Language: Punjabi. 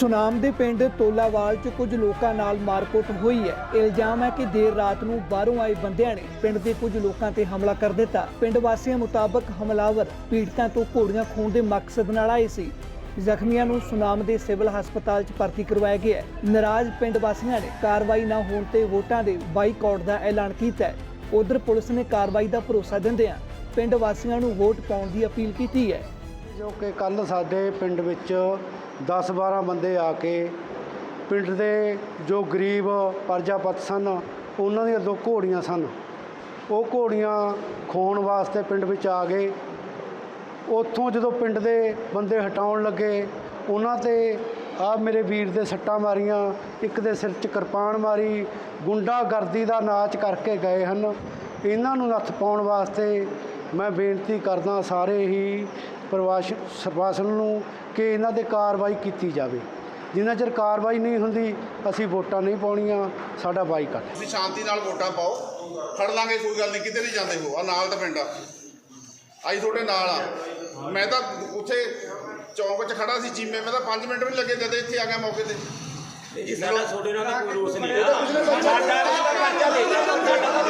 ਸੁਨਾਮ ਦੇ ਪਿੰਡ ਤੋਲਾਵਾਲ 'ਚ ਕੁਝ ਲੋਕਾਂ ਨਾਲ ਮਾਰਕੁੱਟ ਹੋਈ ਹੈ। ਇਲਜ਼ਾਮ ਹੈ ਕਿ ਦੇਰ ਰਾਤ ਨੂੰ ਬਾਹਰੋਂ ਆਏ ਬੰਦਿਆਂ ਨੇ ਪਿੰਡ ਦੇ ਕੁਝ ਲੋਕਾਂ ਤੇ ਹਮਲਾ ਕਰ ਦਿੱਤਾ। ਪਿੰਡ ਵਾਸੀਆਂ ਮੁਤਾਬਕ ਹਮਲਾਵਰ ਪੀੜਤਾਂ ਤੋਂ ਘੋੜੀਆਂ ਖੋਣ ਦੇ ਮਕਸਦ ਨਾਲ ਆਏ ਸੀ। ਜ਼ਖਮੀਆਂ ਨੂੰ ਸੁਨਾਮ ਦੇ ਸਿਵਲ ਹਸਪਤਾਲ 'ਚ ਭਰਤੀ ਕਰਵਾਇਆ ਗਿਆ ਹੈ। ਨਾਰਾਜ਼ ਪਿੰਡ ਵਾਸੀਆਂ ਨੇ ਕਾਰਵਾਈ ਨਾ ਹੋਣ ਤੇ ਵੋਟਾਂ ਦੇ ਬਾਈਕਾਟ ਦਾ ਐਲਾਨ ਕੀਤਾ ਹੈ। ਉਧਰ ਪੁਲਿਸ ਨੇ ਕਾਰਵਾਈ ਦਾ ਭਰੋਸਾ ਦਿੰਦਿਆਂ ਪਿੰਡ ਵਾਸੀਆਂ ਨੂੰ ਵੋਟ ਪਾਉਣ ਦੀ ਅਪੀਲ ਕੀਤੀ ਹੈ। ਜੋ ਕਿ ਕੱਲ ਸਾਡੇ ਪਿੰਡ ਵਿੱਚ 10-12 ਬੰਦੇ ਆ ਕੇ ਪਿੰਡ ਦੇ ਜੋ ਗਰੀਬ ਪਰਜਾਪਤ ਸਨ, ਉਹਨਾਂ ਦੀਆਂ ਦੋ ਘੋੜੀਆਂ ਸਨ। ਉਹ ਘੋੜੀਆਂ ਖੋਣ ਵਾਸਤੇ ਪਿੰਡ ਵਿੱਚ ਆ ਗਏ। ਉੱਥੋਂ ਜਦੋਂ ਪਿੰਡ ਦੇ ਬੰਦੇ ਹਟਾਉਣ ਲੱਗੇ, ਉਹਨਾਂ ਤੇ ਆ ਮੇਰੇ ਵੀਰ ਦੇ ਸੱਟਾਂ ਮਾਰੀਆਂ, ਇੱਕ ਦੇ ਸਿਰ 'ਚ ਕਿਰਪਾਨ ਮਾਰੀ, ਗੁੰਡਾਗਰਦੀ ਦਾ ਨਾਚ ਕਰਕੇ ਗਏ ਹਨ। ਇਹਨਾਂ ਨੂੰ ਨੱਥ ਪਾਉਣ ਵਾਸਤੇ ਮੈਂ ਬੇਨਤੀ ਕਰਦਾ ਸਾਰੇ ਹੀ ਪ੍ਰਵਾਸ਼ ਸਰਵਾਸਨ ਨੂੰ ਕਿ ਇਹਨਾਂ ਤੇ ਕਾਰਵਾਈ ਕੀਤੀ ਜਾਵੇ। ਜਿੰਨਾ ਚਿਰ ਕਾਰਵਾਈ ਨਹੀਂ ਹੁੰਦੀ ਅਸੀਂ ਵੋਟਾਂ ਨਹੀਂ ਪਾਉਣੀਆਂ ਸਾਡਾ ਬਾਈਕਾਟ। ਤੁਸੀਂ ਸ਼ਾਂਤੀ ਨਾਲ ਵੋਟਾਂ ਪਾਓ। ਫੜ ਲਾਂਗੇ ਕੋਈ ਗੱਲ ਨਹੀਂ ਕਿਤੇ ਨਹੀਂ ਜਾਂਦੇ ਹੋ ਆ ਨਾਲ ਦਾ ਪਿੰਡ ਆ। ਆਈ ਤੁਹਾਡੇ ਨਾਲ ਆ। ਮੈਂ ਤਾਂ ਉੱਥੇ ਚੌਂਕ 'ਚ ਖੜਾ ਸੀ ਚੀਮੇ ਮੈਂ ਤਾਂ 5 ਮਿੰਟ ਵੀ ਲੱਗੇ ਜਦ ਇੱਥੇ ਆ ਗਿਆ ਮੌਕੇ ਤੇ। ਸਾਡਾ ਤੁਹਾਡੇ ਨਾਲ ਤਾਂ ਕੋਈ ਰੋਸ ਨਹੀਂ ਸਾਡਾ ਪਰਚਾ ਦੇ ਦਿਓ ਸਾਡਾ ਤਾਂ